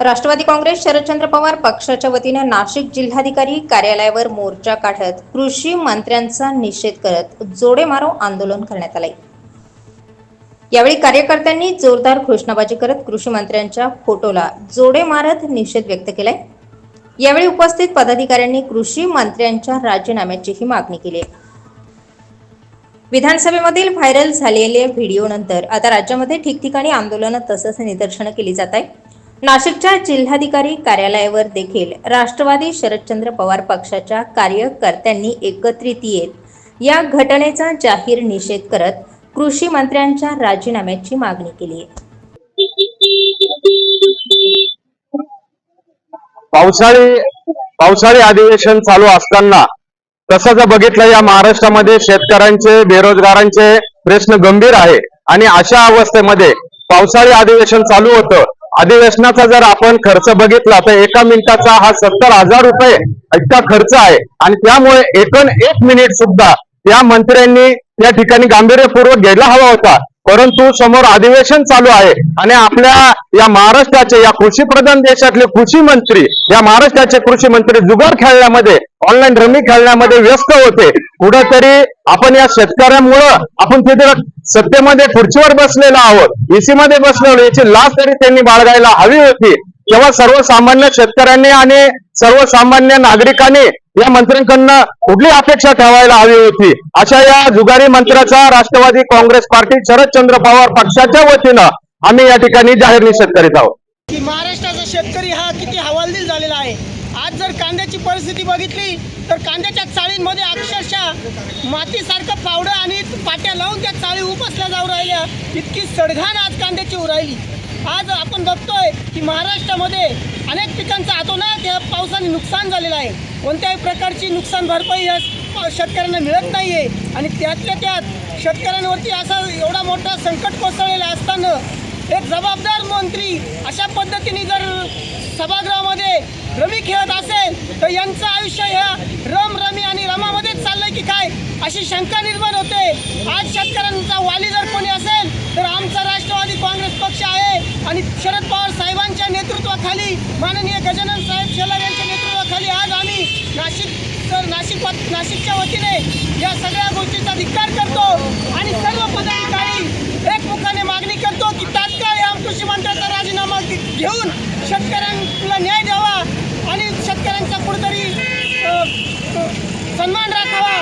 राष्ट्रवादी काँग्रेस शरदचंद्र पवार पक्षाच्या वतीनं नाशिक जिल्हाधिकारी कार्यालयावर मोर्चा काढत कृषी मंत्र्यांचा निषेध करत जोडेमारो आंदोलन करण्यात आले यावेळी कार्यकर्त्यांनी जोरदार घोषणाबाजी करत कृषी मंत्र्यांच्या फोटोला जोडे मारत निषेध व्यक्त केलाय. यावेळी उपस्थित पदाधिकाऱ्यांनी कृषी मंत्र्यांच्या राजीनाम्याचीही मागणी केली. आहे विधानसभेमधील व्हायरल झालेल्या व्हिडिओनंतर आता राज्यामध्ये ठिकठिकाणी आंदोलनं तसंच निदर्शनं केली जात आहे नाशिकच्या जिल्हाधिकारी कार्यालयावर देखील राष्ट्रवादी शरदचंद्र पवार पक्षाच्या कार्यकर्त्यांनी एकत्रित येत या घटनेचा जाहीर निषेध करत कृषी मंत्र्यांच्या राजीनाम्याची मागणी केली पावसाळी पावसाळी अधिवेशन चालू असताना तसं जर बघितलं या महाराष्ट्रामध्ये शेतकऱ्यांचे बेरोजगारांचे प्रश्न गंभीर आहे. आणि अशा अवस्थेमध्ये पावसाळी अधिवेशन चालू होतं अधिवेशनाचा जर आपण खर्च बघितला तर एका मिनिटाचा हा सत्तर हजार रुपये इतका खर्च आहे. आणि त्यामुळे एकूण एक मिनिट सुद्धा त्या मंत्र्यांनी त्या ठिकाणी गांभीर्यपूर्वक घ्यायला हवा होता. परंतु समोर अधिवेशन चालू आहे. आणि आपल्या या महाराष्ट्राचे या कृषी प्रधान देशातले कृषी मंत्री या महाराष्ट्राचे कृषी मंत्री जुगार खेळण्यामध्ये ऑनलाईन रमी खेळण्यामध्ये व्यस्त होते. कुठंतरी आपण या शेतकऱ्यांमुळं आपण तिथे सत्तेमध्ये खुर्चीवर बसलेलो आहोत. एसी मध्ये बसलेलो याची लाच तरी त्यांनी बाळगायला हवी होती. जेव्हा सर्वसामान्य शेतकऱ्यांनी आणि सर्वसामान्य नागरिकांनी या मंत्र्यांकडनं कुठली अपेक्षा ठेवायला हवी होती? अशा या जुगारी मंत्र्याचा राष्ट्रवादी काँग्रेस पार्टी शरदचंद्र पवार पक्षाच्या वतीनं आम्ही या ठिकाणी जाहीर निषेध करीत आहोत. महाराष्ट्राचा शेतकरी हा किती हवालदिल झालेला आहे. आज जर कांद्याची परिस्थिती बघितली तर कांद्याच्या चाळींमध्ये अक्षरशः मातीसारखं पावडं आणि पाट्या लावून त्या चाळी उपसल्या जाऊ राहिल्या. इतकी सडघाण आज कांद्याची उरायली. आज आपण बघतोय की महाराष्ट्रामध्ये अनेक पिकांचं आतोना या पावसाने नुकसान झालेलं आहे. कोणत्याही प्रकारची नुकसान भरपाई या शेतकऱ्यांना मिळत नाही आहे आणि त्यातल्या त्यात शेतकऱ्यांवरती असा एवढा मोठा संकट कोसळलेला असताना एक जबाबदार मंत्री अशा पद्धतीने जर सभागृहामध्ये रमी खेळत असेल तर यांचं आयुष्य ह्या रम रमी आणि रमामध्येच चाललंय की काय? अशी शंका निर्माण होते. आज शेतकऱ्यांचा वाली जर कोणी असेल तर आमचा राष्ट्रवादी काँग्रेस पक्ष आहे. आणि शरद पवार साहेबांच्या नेतृत्वाखाली माननीय गजानन साहेब शेलार यांच्या नेतृत्वाखाली आज आम्ही नाशिक तर नाशिक नाशिकच्या वतीने या सगळ्या गोष्टीचा धिक्कार करतो आणि सर्व पदाधिकारी एकमुखाने मागणी करतो की तात्काळ या कृषी मंत्र्याचा राजीनामा घेऊन शेतकऱ्यांना न्याय द्यावा आणि शेतकऱ्यांचा कुठेतरी सन्मान राखावा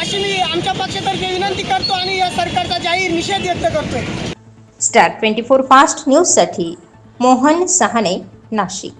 अशी मी आमच्या पक्षातर्फे विनंती करतो आणि या सरकारचा जाहीर निषेध व्यक्त करतो स्टार ट्वेंटी फोर फास्ट न्यूजसाठी मोहन सहाने नाशिक.